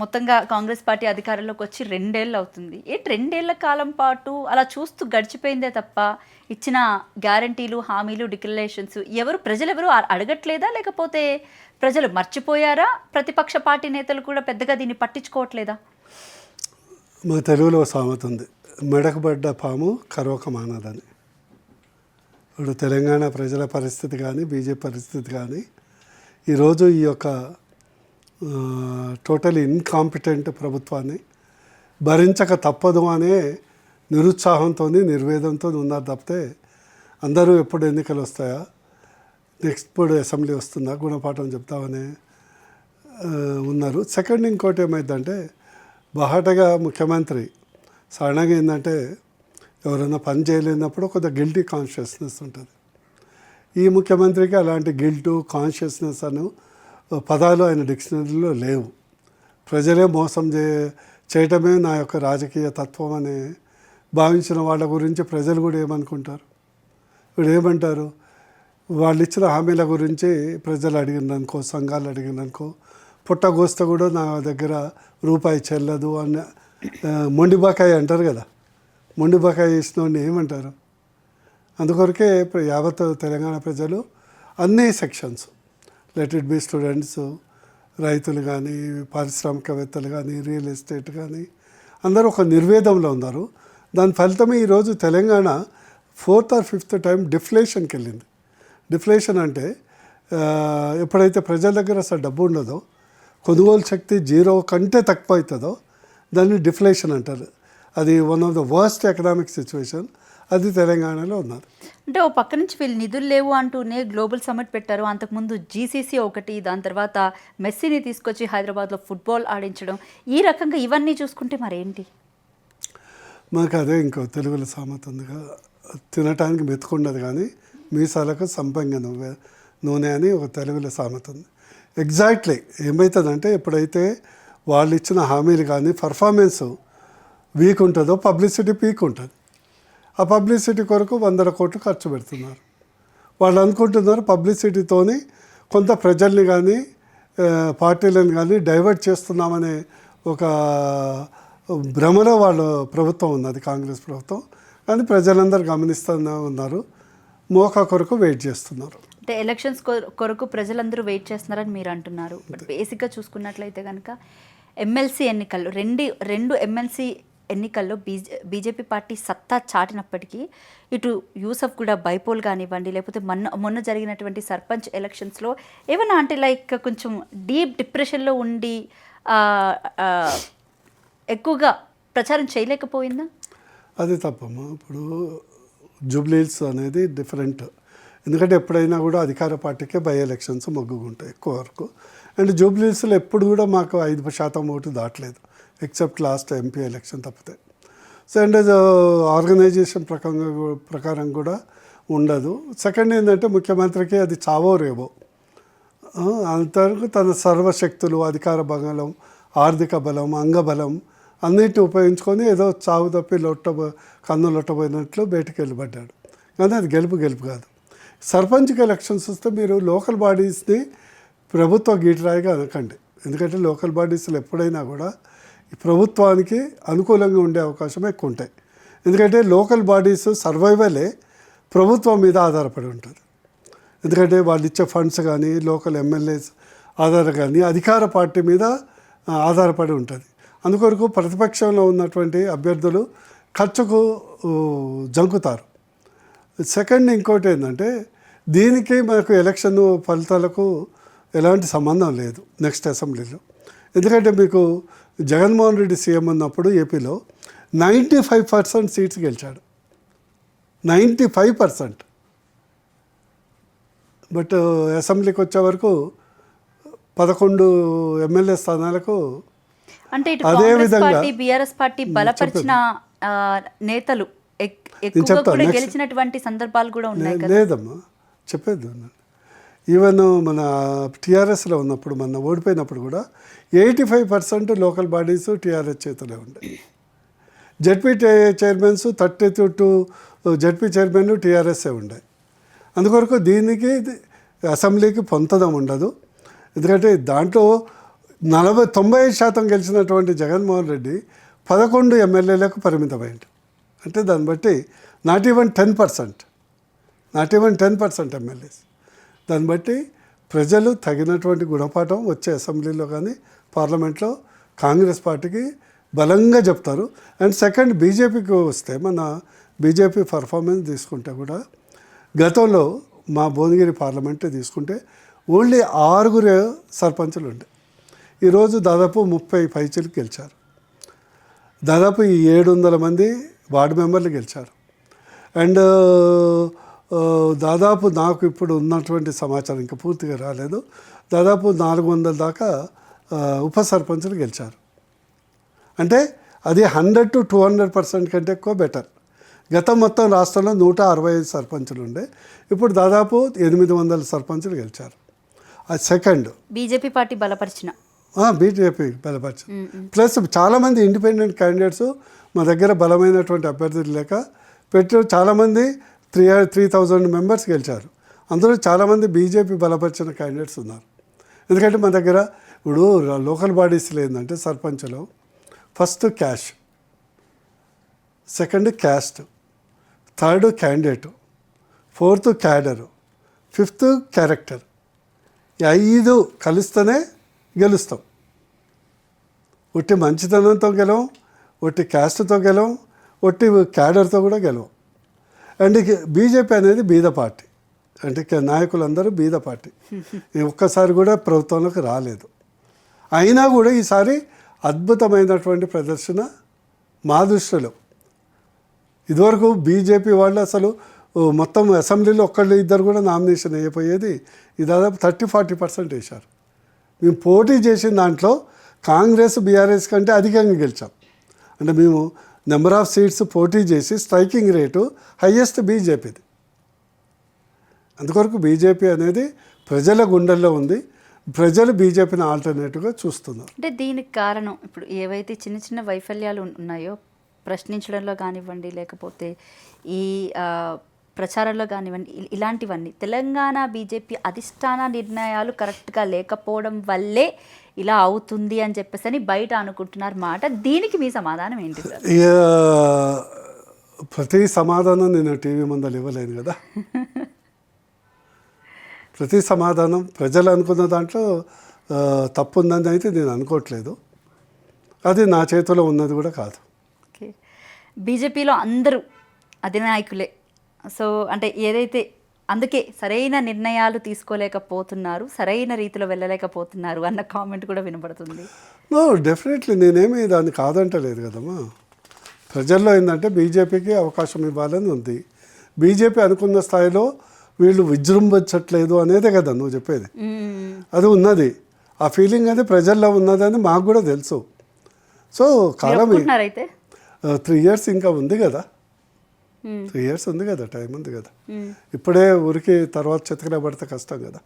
మొత్తంగా కాంగ్రెస్ పార్టీ అధికారంలోకి వచ్చి రెండేళ్ళు అవుతుంది. ఏంటి రెండేళ్ళ కాలం పాటు అలా చూస్తూ గడిచిపోయిందే తప్ప ఇచ్చిన గ్యారంటీలు హామీలు డిక్లరేషన్స్ ఎవరు ప్రజలు అడగట్లేదా? లేకపోతే ప్రజలు మర్చిపోయారా? ప్రతిపక్ష పార్టీ నేతలు కూడా పెద్దగా దీన్ని పట్టించుకోవట్లేదా? మా తెలుగులో సామెత ఉంది. మెడకబడ్డ పాము కరోక మానదని. ఇప్పుడు తెలంగాణ ప్రజల పరిస్థితి కానీ బీజేపీ పరిస్థితి కానీ ఈరోజు ఈ యొక్క టోటల్ ఇన్కాంపిటెంట్ ప్రభుత్వాన్ని భరించక తప్పదు అనే నిరుత్సాహంతో నిర్వేదంతో ఉన్నారు తప్పితే అందరూ ఎప్పుడు ఎన్నికలు వస్తాయా? నెక్స్ట్ ఇప్పుడు అసెంబ్లీ వస్తుందా? గుణపాఠం చెప్తామని ఉన్నారు. సెకండ్ ఇంకోటి ఏమైందంటే బహాటగా ముఖ్యమంత్రి సడన్గా ఏంటంటే ఎవరైనా పని చేయలేనప్పుడు కొంత గిల్టీ కాన్షియస్నెస్ ఉంటుంది. ఈ ముఖ్యమంత్రికి అలాంటి గిల్టు కాన్షియస్నెస్ అను పదాలు ఆయన డిక్షనరీలో లేవు. ప్రజలే మోసం చే చేయటమే నా యొక్క రాజకీయ తత్వం అని భావించిన వాళ్ళ గురించి ప్రజలు కూడా ఏమనుకుంటారు? ఇప్పుడు ఏమంటారు? వాళ్ళు ఇచ్చిన హామీల గురించి ప్రజలు అడిగిననుకో సంఘాలు అడిగిననుకో పుట్టగోస్త కూడా నా దగ్గర రూపాయి చెల్లదు అని ఆ, బకాయి అంటారు కదా? మొండి బకాయి ఇచ్చిన వాడిని ఏమంటారు? అందుకొరకే ఇప్పుడు యావత్ తెలంగాణ ప్రజలు అన్ని sections let it be students రైతులు కానీ పారిశ్రామికవేత్తలు కానీ రియల్ ఎస్టేట్ కానీ అందరూ ఒక నిర్వేదంలో ఉన్నారు. దాని ఫలితమే ఈరోజు Telangana fourth or fifth time డిఫ్లేషన్కి వెళ్ళింది డిఫ్లేషన్ అంటే ఎప్పుడైతే ప్రజల దగ్గర అసలు డబ్బు ఉండదో కొనుగోలు శక్తి జీరో కంటే తక్కువ అవుతుందో దాన్ని డిఫ్లేషన్ అంటారు. అది one of the worst economic situation అది తెలంగాణలో ఉన్నారు. అంటే ఓ పక్క నుంచి వీళ్ళు నిధులు లేవు అంటూనే గ్లోబల్ సమ్మిట్ పెట్టారు. అంతకుముందు జీసీసీ ఒకటి దాని తర్వాత మెస్సీని తీసుకొచ్చి హైదరాబాద్లో ఫుట్బాల్ ఆడించడం. ఈ రకంగా ఇవన్నీ చూసుకుంటే మరేంటి? మాకు అదే ఇంకో తెలుగులో సామెత ఉందిగా తినటానికి మెతుకుండదు కానీ మీసాలకు సంపంగ నూనె నూనె అని ఒక తెలుగులో సామెత ఉంది. ఎగ్జాక్ట్లీ ఏమవుతుందంటే ఎప్పుడైతే వాళ్ళు ఇచ్చిన హామీలు కానీ పర్ఫార్మెన్స్ వీక్ ఉంటుందో పబ్లిసిటీ పీక్ ఉంటుంది. ఆ పబ్లిసిటీ కొరకు వందల కోట్లు ఖర్చు పెడుతున్నారు. వాళ్ళు అనుకుంటున్నారు పబ్లిసిటీతోని కొంత ప్రజల్ని కానీ పార్టీలను కానీ డైవర్ట్ చేస్తున్నామనే ఒక భ్రమలో వాళ్ళ ప్రభుత్వం ఉన్నది కాంగ్రెస్ ప్రభుత్వం. కానీ ప్రజలందరూ గమనిస్తూనే ఉన్నారు. మోకా కొరకు వెయిట్ చేస్తున్నారు. అంటే ఎలక్షన్స్ కొరకు ప్రజలందరూ వెయిట్ చేస్తున్నారని మీరు అంటున్నారు. బట్ బేసిక్గా చూసుకున్నట్లయితే కనుక ఎమ్మెల్సీ ఎన్నికల్లో రెండు రెండు ఎమ్మెల్సీ ఎన్నికల్లో బీజే బీజేపీ పార్టీ సత్తా చాటినప్పటికీ ఇటు యూసఫ్ కూడా బైపోల్ కానివ్వండి లేకపోతే మొన్న మొన్న జరిగినటువంటి సర్పంచ్ ఎలక్షన్స్లో ఏమన్నా అంటే లైక్ కొంచెం డీప్ డిప్రెషన్లో ఉండి ఎక్కువగా ప్రచారం చేయలేకపోయిందా? అది తప్పమ్మా. ఇప్పుడు జూబ్లీల్స్ అనేది డిఫరెంట్. ఎందుకంటే ఎప్పుడైనా కూడా అధికార పార్టీకే బై ఎలక్షన్స్ మొగ్గుకుంటాయి ఎక్కువ వరకు. అండ్ జూబ్లీస్లో ఎప్పుడు కూడా మాకు ఐదు శాతం ఓటు దాటలేదు. ఎక్సెప్ట్ లాస్ట్ ఎంపీ ఎలక్షన్ తప్పితే. సో అండ్ ఆర్గనైజేషన్ ప్రకారంగా ప్రకారం కూడా ఉండదు. సెకండ్ ఏంటంటే ముఖ్యమంత్రికి అది చావో రేవో. అంతవరకు తన సర్వశక్తులు అధికార బలం ఆర్థిక బలం అంగబలం అన్నిటిని ఉపయోగించుకొని ఏదో చావు తప్పి లొట్ట కన్ను లొట్టబోయినట్లు బయటికి వెళ్ళబడ్డాడు. కానీ అది గెలుపు గెలుపు కాదు. సర్పంచ్కి ఎలక్షన్స్ వస్తే మీరు లోకల్ బాడీస్ని ప్రభుత్వ గీటరాయిగా అనకండి ఎందుకంటే లోకల్ బాడీస్లో ఎప్పుడైనా కూడా ప్రభుత్వానికి అనుకూలంగా ఉండే అవకాశం ఎక్కువ ఉంటాయి ఎందుకంటే లోకల్ బాడీస్ సర్వైవలే ప్రభుత్వం మీద ఆధారపడి ఉంటుంది. ఎందుకంటే వాళ్ళు ఇచ్చే ఫండ్స్ కానీ లోకల్ ఎమ్మెల్యేస్ ఆధార కానీ అధికార పార్టీ మీద ఆధారపడి ఉంటుంది. అందుకొరకు ప్రతిపక్షంలో ఉన్నటువంటి అభ్యర్థులు ఖర్చుకు జంకుతారు. సెకండ్ ఇంకోటి ఏంటంటే దీనికి మనకు ఎలక్షన్ ఫలితాలకు ఎలాంటి సంబంధం లేదు నెక్స్ట్ అసెంబ్లీలో. ఎందుకంటే మీకు జగన్మోహన్ రెడ్డి సీఎం ఉన్నప్పుడు ఏపీలో నైంటీ ఫైవ్ పర్సెంట్ సీట్స్ గెలిచాడు. Ninety five percent. బట్ అసెంబ్లీకి వచ్చే వరకు పదకొండు ఎమ్మెల్యే స్థానాలకు అంటే అదే విధంగా- బీఆర్ఎస్ పార్టీ బలపరిచిన నేతలు గెలిచినటువంటి సందర్భాలు కూడా ఉన్నాయి లేదమ్మా చెప్పేది. ఈవెన్ మన టీఆర్ఎస్లో ఉన్నప్పుడు మన ఓడిపోయినప్పుడు కూడా eighty five percent local bodies TRS చేతిలో ఉండే. ZP chairmans thirty two two ZP chairman టీఆర్ఎస్ఏ ఉండే. అందుకొరకు దీనికి అసెంబ్లీకి పొంతదం ఉండదు. ఎందుకంటే దాంట్లో నలభై తొంభై శాతం గెలిచినటువంటి జగన్మోహన్ రెడ్డి పదకొండు ఎమ్మెల్యేలకు పరిమితమైంది అంటే దాన్ని బట్టి not even ten percent not even ten percent MLAs. దాన్ని బట్టి ప్రజలు తగినటువంటి గుణపాఠం వచ్చే అసెంబ్లీలో కానీ పార్లమెంట్లో కాంగ్రెస్ పార్టీకి బలంగా చెప్తారు. అండ్ సెకండ్ బీజేపీకి వస్తే మన బీజేపీ పర్ఫార్మెన్స్ తీసుకుంటే కూడా గతంలో మా భువనగిరి పార్లమెంటే తీసుకుంటే ఓన్లీ ఆరుగురు సర్పంచులు ఉండే. ఈరోజు దాదాపు ముప్పై పైచీలు గెలిచారు. దాదాపు ఈ ఏడు వందల మంది వార్డు మెంబర్లు గెలిచారు. అండ్ దాదాపు నాకు ఇప్పుడు ఉన్నటువంటి సమాచారం ఇంకా పూర్తిగా రాలేదు. దాదాపు నాలుగు వందల దాకా ఆ, ఉప సర్పంచులు గెలిచారు. అంటే అది hundred to two hundred percent కంటే ఎక్కువ బెటర్. గతం మొత్తం రాష్ట్రంలో నూట అరవై ఐదు సర్పంచులు ఉండే. ఇప్పుడు దాదాపు ఎనిమిది వందల సర్పంచులు గెలిచారు. అది సెకండ్. బీజేపీ పార్టీ బలపరిచిన. బీజేపీ బలపరిచి ప్లస్ చాలామంది ఇండిపెండెంట్ క్యాండిడేట్స్ మా దగ్గర బలమైనటువంటి అభ్యర్థులు లేక పెట్టు చాలామంది త్రీ త్రీ థౌజండ్ మెంబర్స్ గెలిచారు. అందులో చాలామంది బీజేపీ బలపరిచిన క్యాండిడేట్స్ ఉన్నారు. ఎందుకంటే మా దగ్గర ఇప్పుడు లోకల్ బాడీస్లో ఏంటంటే సర్పంచ్లో first cash second caste third candidate fourth cadre fifth character. ఐదు కలిస్తేనే గెలుస్తాం. ఒట్టి మంచితనంతో గెలవం ఒట్టి క్యాస్ట్తో గెలవం ఒట్టి క్యాడర్తో కూడా గెలవం. అండ్ బీజేపీ అనేది బీద పార్టీ. అంటే నాయకులందరూ బీద పార్టీ. ఒక్కసారి కూడా ప్రభుత్వంలోకి రాలేదు. అయినా కూడా ఈసారి అద్భుతమైనటువంటి ప్రదర్శన మా దృష్టిలో. ఇదివరకు బీజేపీ వాళ్ళు అసలు మొత్తం అసెంబ్లీలో ఒక్కళ్ళు ఇద్దరు కూడా నామినేషన్ అయిపోయేది ఇది దాదాపు థర్టీ ఫార్టీ పర్సెంట్ వేశారు. మేము పోటీ చేసిన దాంట్లో కాంగ్రెస్ బీఆర్ఎస్ కంటే అధికంగా గెలిచాం. అంటే మేము నెంబర్ ఆఫ్ సీట్స్ పోటీ చేసి స్ట్రైకింగ్ రేటు హయ్యెస్ట్ బీజేపీది. అందుకొరకు బీజేపీ అనేది ప్రజల గుండెల్లో ఉంది. ప్రజలు బీజేపీని ఆల్టర్నేటివ్గా చూస్తున్నారు. అంటే దీనికి కారణం ఇప్పుడు ఏవైతే చిన్న చిన్న వైఫల్యాలు ఉన్నాయో ప్రశ్నించడంలో కానివ్వండి లేకపోతే ఈ ప్రచారంలో కానివ్వండి ఇలాంటివన్నీ. తెలంగాణ బీజేపీ అధిష్టాన నిర్ణయాలు కరెక్ట్గా లేకపోవడం వల్లే ఇలా అవుతుంది అని చెప్పేసి అని బయట అనుకుంటున్నారు మాట. దీనికి మీ సమాధానం ఏంటి ప్రతి సమాధానం నేను టీవీ ముందర ఇవ్వలేను కదా. ప్రతి సమాధానం ప్రజలు అనుకున్న దాంట్లో తప్పు ఉందని అయితే నేను అనుకోవట్లేదు అది నా చేతిలో ఉన్నది కూడా కాదు. ఓకే. బీజేపీలో అందరూ అధినాయకులే. సో అంటే ఏదైతే అందుకే సరైన నిర్ణయాలు తీసుకోలేకపోతున్నారు సరైన రీతిలో వెళ్ళలేకపోతున్నారు అన్న కామెంట్ కూడా వినపడుతుంది నో డెఫినెట్లీ నేనేమి దాన్ని కాదంటలేదు కదమ్మా. ప్రజల్లో ఏంటంటే బీజేపీకి అవకాశం ఇవ్వాలని ఉంది. బీజేపీ అనుకున్న స్థాయిలో వీళ్ళు విజృంభించట్లేదు అనేదే కదా నువ్వు చెప్పేది. అది ఉన్నది. ఆ ఫీలింగ్ అది ప్రజల్లో ఉన్నదని మాకు కూడా తెలుసు. సో కాలం త్రీ ఇయర్స్ ఇంకా ఉంది కదా. త్రీ ఇయర్స్ ఉంది కదా టైం ఉంది కదా. మ్మ్. ఇప్పుడే ఊరికి తర్వాత చెతకనే పడితే కష్టం కదా.